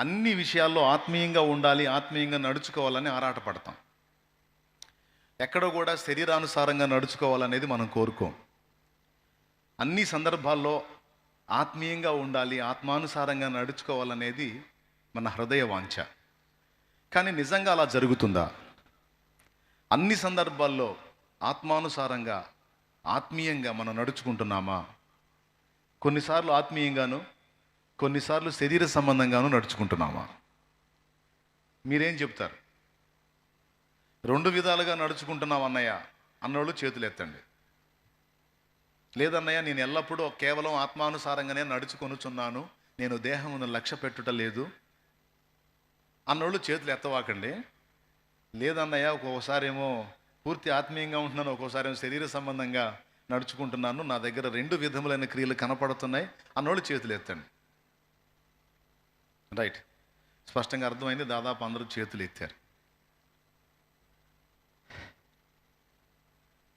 అన్ని విషయాల్లో ఆత్మీయంగా ఉండాలి ఆత్మీయంగా నడుచుకోవాలని ఆరాటపడతాం. ఎక్కడో కూడా శరీరానుసారంగా నడుచుకోవాలనేది మనం కోరుకోం. అన్ని సందర్భాల్లో ఆత్మీయంగా ఉండాలి ఆత్మానుసారంగా నడుచుకోవాలనేది మన హృదయ వాంఛ. కానీ నిజంగా అలా జరుగుతుందా? అన్ని సందర్భాల్లో ఆత్మానుసారంగా ఆత్మీయంగా మనం నడుచుకుంటున్నామా? కొన్నిసార్లు ఆత్మీయంగాను కొన్నిసార్లు శరీర సంబంధంగాను నడుచుకుంటున్నామా? మీరేం చెప్తారు? రెండు విధాలుగా నడుచుకుంటున్నాం అన్నయ్య అన్నోళ్ళు చేతులు ఎత్తండి లేదన్నయ్య నేను ఎల్లప్పుడూ కేవలం ఆత్మానుసారంగానే నడుచుకొనుచున్నాను నేను దేహమును లక్ష్య పెట్టుట లేదు. అన్నోళ్ళు చేతులు ఎత్తవాకండి లేదన్నయ్య ఒక్కొక్కసారేమో పూర్తి ఆత్మీయంగా ఉంటున్నాను ఒక్కోసారి ఏమో శరీర సంబంధంగా నడుచుకుంటున్నాను నా దగ్గర రెండు విధములైన క్రియలు కనపడుతున్నాయి అన్నోళ్ళు చేతులు ఎత్తండి రైట్ స్పష్టంగా అర్థమైంది దాదాపు అందరూ చేతులు ఎత్తారు.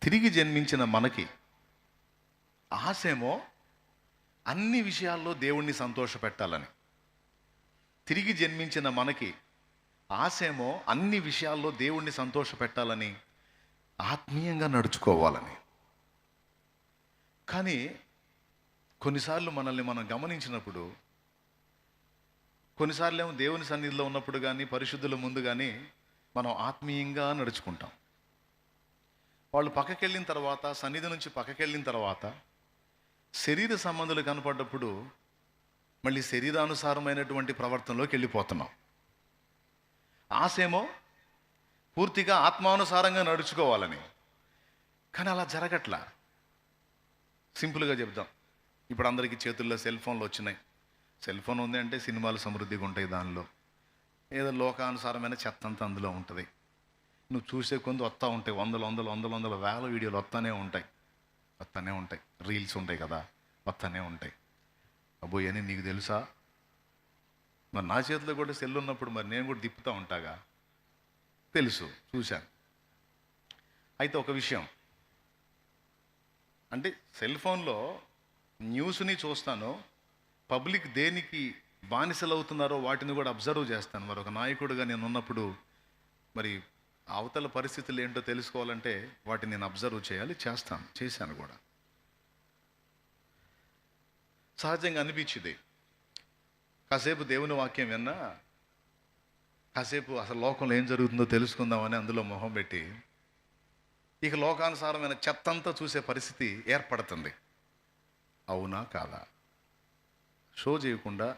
తిరిగి జన్మించిన మనకి ఆశేమో అన్ని విషయాల్లో దేవుణ్ణి సంతోషపెట్టాలని. తిరిగి జన్మించిన మనకి ఆశేమో అన్ని విషయాల్లో దేవుణ్ణి సంతోషపెట్టాలని ఆత్మీయంగా నడుచుకోవాలని. కానీ కొన్నిసార్లు మనల్ని మనం గమనించినప్పుడు కొన్నిసార్లు ఏమో దేవుని సన్నిధిలో ఉన్నప్పుడు కానీ పరిశుద్ధుల ముందు కానీ మనం ఆత్మీయంగా నడుచుకుంటాం. వాళ్ళు పక్కకెళ్ళిన తర్వాత సన్నిధి నుంచి పక్కకెళ్ళిన తర్వాత శరీర సంబంధాలు కనపడ్డప్పుడు మళ్ళీ శరీరానుసారమైనటువంటి ప్రవర్తనలోకి వెళ్ళిపోతున్నాం. ఆశేమో పూర్తిగా ఆత్మానుసారంగా నడుచుకోవాలని. కానీ అలా జరగట్లా. సింపుల్గా చెప్దాం. ఇప్పుడు అందరికీ చేతుల్లో సెల్ ఫోన్లు వచ్చినాయి. సెల్ ఫోన్ ఉంది అంటే సినిమాలు సమృద్ధిగా ఉంటాయి దానిలో. ఏదో లోకానుసారమైన చెత్త అంతా అందులో ఉంటుంది. నువ్వు చూసే కొంత వస్తూ ఉంటాయి. వందలు వందలు వందలు వందల వేల వీడియోలు వస్తూనే ఉంటాయి. వస్తూనే ఉంటాయి. రీల్స్ ఉంటాయి కదా. వస్తూనే ఉంటాయి. అబ్బోయ్ అని నీకు తెలుసా? మరి నా చేతిలో కూడా సెల్ ఉన్నప్పుడు మరి నేను కూడా తిప్పుతూ ఉంటాగా? తెలుసు చూశాను అయితే ఒక విషయం. అంటే సెల్ ఫోన్లో న్యూస్ని చూస్తాను. పబ్లిక్ దేనికి బానిసలు అవుతున్నారో వాటిని కూడా అబ్జర్వ్ చేస్తాను. మరి ఒక నాయకుడిగా నేను ఉన్నప్పుడు మరి అవతల పరిస్థితులు ఏంటో తెలుసుకోవాలంటే వాటిని నేను అబ్జర్వ్ చేయాలి చేస్తాను చేశాను కూడా. సహజంగా అనిపించింది. కాసేపు దేవుని వాక్యం విన్నా కాసేపు అసలు లోకంలో ఏం జరుగుతుందో తెలుసుకుందామని అందులో మొహం పెట్టి ఇక లోకానుసారమైన చెత్తంతా చూసే పరిస్థితి ఏర్పడుతుంది. అవునా కాదా? షో చేయకుండా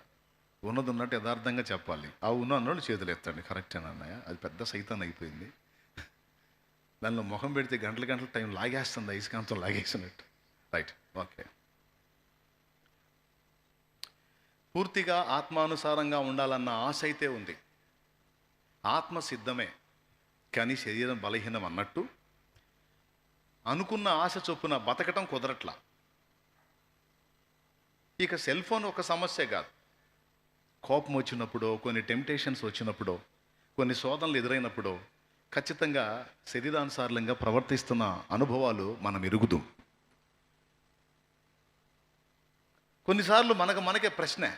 ఉన్నది ఉన్నట్టు యథార్థంగా చెప్పాలి. అవును అన్నోళ్ళు చేతులు ఎత్తండి. కరెక్టేనా అన్నయ్య? అది పెద్ద సైతాన్ అయిపోయింది. దానిలో ముఖం పెడితే గంటల గంటల టైం లాగేస్తుంది ఐస్కాంతం లాగేసినట్టు. రైట్ ఓకే పూర్తిగా ఆత్మానుసారంగా ఉండాలన్న ఆశ అయితే ఉంది. ఆత్మ సిద్ధమే. కానీ శరీరం బలహీనం అన్నట్టు అనుకున్న ఆశ చొప్పున బతకటం కుదరట్లా. ఇక సెల్ ఫోన్ ఒక సమస్య కాదు. కోపం వచ్చినప్పుడో కొన్ని టెంప్టేషన్స్ వచ్చినప్పుడో కొన్ని శోధనలు ఎదురైనప్పుడో ఖచ్చితంగా శరీరానుసారంగా ప్రవర్తిస్తున్న అనుభవాలు మనం ఎరుగుదాం. కొన్నిసార్లు మనకు మనకే ప్రశ్న.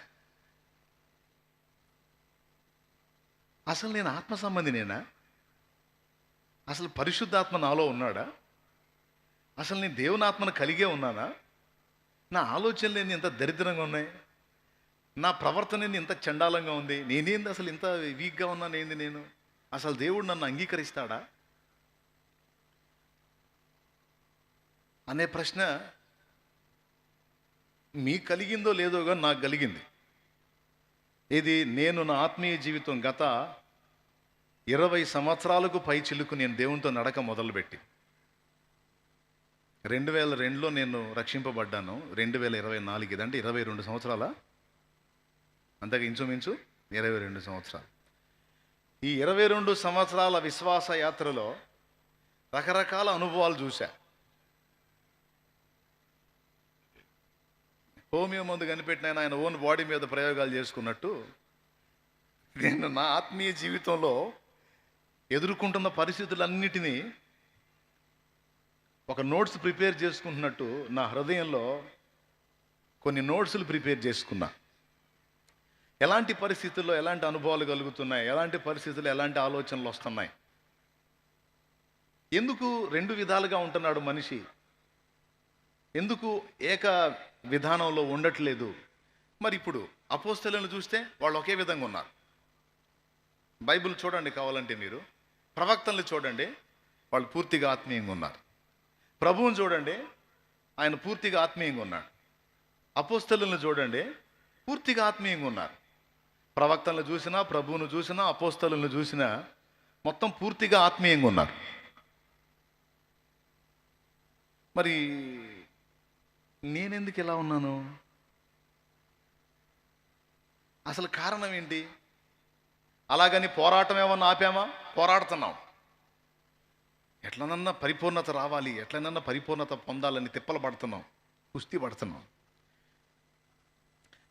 అసలు నేను ఆత్మ సంబంధినేనా? అసలు పరిశుద్ధాత్మ నాలో ఉన్నాడా? అసలు నేను దేవుని ఆత్మను కలిగే ఉన్నానా? నా ఆలోచనలు ఏంది ఇంత దరిద్రంగా ఉన్నాయి? నా ప్రవర్తన ఏంది ఇంత చండాలంగా ఉంది? నేనేంది అసలు ఇంత వీక్గా ఉన్నాను ఏంది నేను? అసలు దేవుడు నన్ను అంగీకరిస్తాడా? అనే ప్రశ్న మీకు కలిగిందో లేదో కానీ నాకు కలిగింది. ఇది నేను నా ఆత్మీయ జీవితం గత ఇరవై సంవత్సరాలకు పై చిలుకు నేను దేవునితో నడక మొదలుపెట్టి. రెండు వేల రెండులో నేను రక్షింపబడ్డాను. రెండు వేల ఇరవై నాలుగు అంటే ఇరవై రెండు సంవత్సరాల. అంతగా ఇంచుమించు ఇరవై రెండు సంవత్సరాలు. ఈ ఇరవై రెండు సంవత్సరాల విశ్వాస యాత్రలో రకరకాల అనుభవాలు చూశా. హోమియో మందు కనిపెట్టిన ఆయన ఓన్ బాడీ మీద ప్రయోగాలు చేసుకున్నట్టు నేను నా ఆత్మీయ జీవితంలో ఎదుర్కొంటున్న పరిస్థితులన్నిటినీ ఒక నోట్స్ ప్రిపేర్ చేసుకుంటున్నట్టు నా హృదయంలో కొన్ని నోట్స్లు ప్రిపేర్ చేసుకున్నా. ఎలాంటి పరిస్థితుల్లో ఎలాంటి అనుభవాలు కలుగుతున్నాయి? ఎలాంటి పరిస్థితుల్లో ఎలాంటి ఆలోచనలు వస్తున్నాయి? ఎందుకు రెండు విధాలుగా ఉంటున్నాడు మనిషి? ఎందుకు ఏక విధానంలో ఉండట్లేదు? మరి ఇప్పుడు అపోస్తలను చూస్తే వాళ్ళు ఒకే విధంగా ఉన్నారు. బైబిల్ చూడండి కావాలంటే మీరు. ప్రవక్తలను చూడండి. వాళ్ళు పూర్తిగా ఆత్మీయంగా ఉన్నారు. ప్రభువుని చూడండి. ఆయన పూర్తిగా ఆత్మీయంగా ఉన్నాడు. అపోస్తలను చూడండి. పూర్తిగా ఆత్మీయంగా ఉన్నారు. ప్రవక్తలను చూసినా ప్రభువును చూసినా అపోస్తలను చూసినా మొత్తం పూర్తిగా ఆత్మీయంగా ఉన్నారు. మరి నేనెందుకు ఇలా ఉన్నాను? అసలు కారణం ఏంటి? అలాగని పోరాటం ఏమన్నా ఆపామా? పోరాడుతున్నాం. ఎట్లనన్నా పరిపూర్ణత రావాలి ఎట్లనన్నా పరిపూర్ణత పొందాలని తిప్పలు పడుతున్నాం కుస్తీ పడుతున్నాం.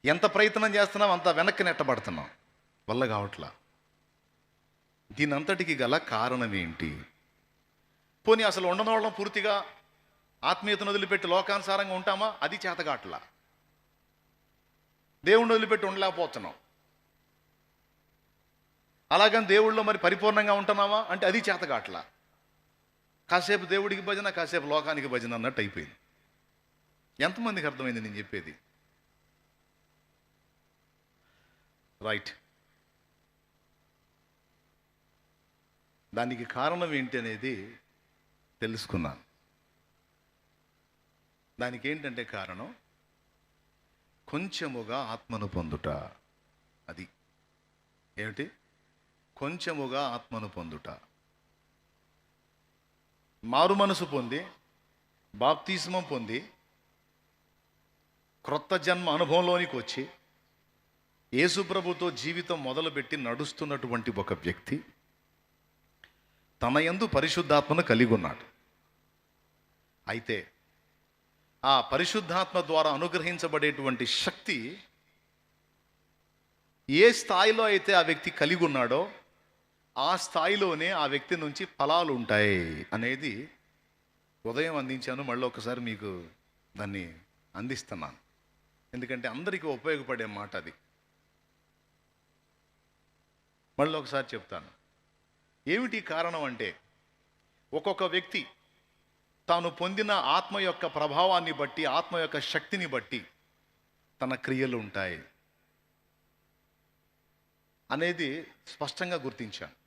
ఎంత ప్రయత్నం చేస్తున్నాం అంత వెనక్కి నెట్టబడుతున్నాం. వల్ల కావట్లా? దీనంతటికి గల కారణం ఏంటి? పోనీ అసలు ఉండనోళ్ళం పూర్తిగా ఆత్మీయతను వదిలిపెట్టి లోకానుసారంగా ఉంటామా? అది చేతగాట్లా. దేవుణ్ణి వదిలిపెట్టి ఉండలేకపోతున్నాం. అలాగని దేవుళ్ళో మరి పరిపూర్ణంగా ఉంటున్నామా? అంటే అది చేతగాట్లా. కాసేపు దేవుడికి భజన కాసేపు లోకానికి భజన అన్నట్టు అయిపోయింది. ఎంతమందికి అర్థమైంది నేను చెప్పేది? రైట్ దానికి కారణం ఏంటి అనేది తెలుసుకున్నాను. దానికి ఏంటంటే కారణం? కొంచెముగా ఆత్మను పొందుట అది. ఏమిటి? కొంచెముగా ఆత్మను పొందుట. మారు మనసు పొంది బాప్తిస్మం పొంది క్రొత్త జన్మ అనుభవంలోనికి వచ్చి యేసుప్రభుతో జీవితం మొదలుపెట్టి నడుస్తున్నటువంటి ఒక వ్యక్తి తన యందు పరిశుద్ధాత్మను కలిగి ఉన్నాడు. అయితే ఆ పరిశుద్ధాత్మ ద్వారా అనుగ్రహించబడేటువంటి శక్తి ఏ స్థాయిలో అయితే ఆ వ్యక్తి కలిగి ఉన్నాడో ఆ స్థాయిలోనే ఆ వ్యక్తి నుంచి ఫలాలు ఉంటాయి అనేది ఉదయం అందించాను మళ్ళీ ఒకసారి మీకు దాన్ని అందిస్తున్నాను. ఎందుకంటే అందరికీ ఉపయోగపడే మాట అది. మళ్ళీ ఒకసారి చెప్తాను. ఏమిటి కారణం అంటే ఒక్కొక్క వ్యక్తి తాను పొందిన ఆత్మ యొక్క ప్రభావాన్ని బట్టి ఆత్మ యొక్క శక్తిని బట్టి తన క్రియలు ఉంటాయి అనేది స్పష్టంగా గుర్తించాను.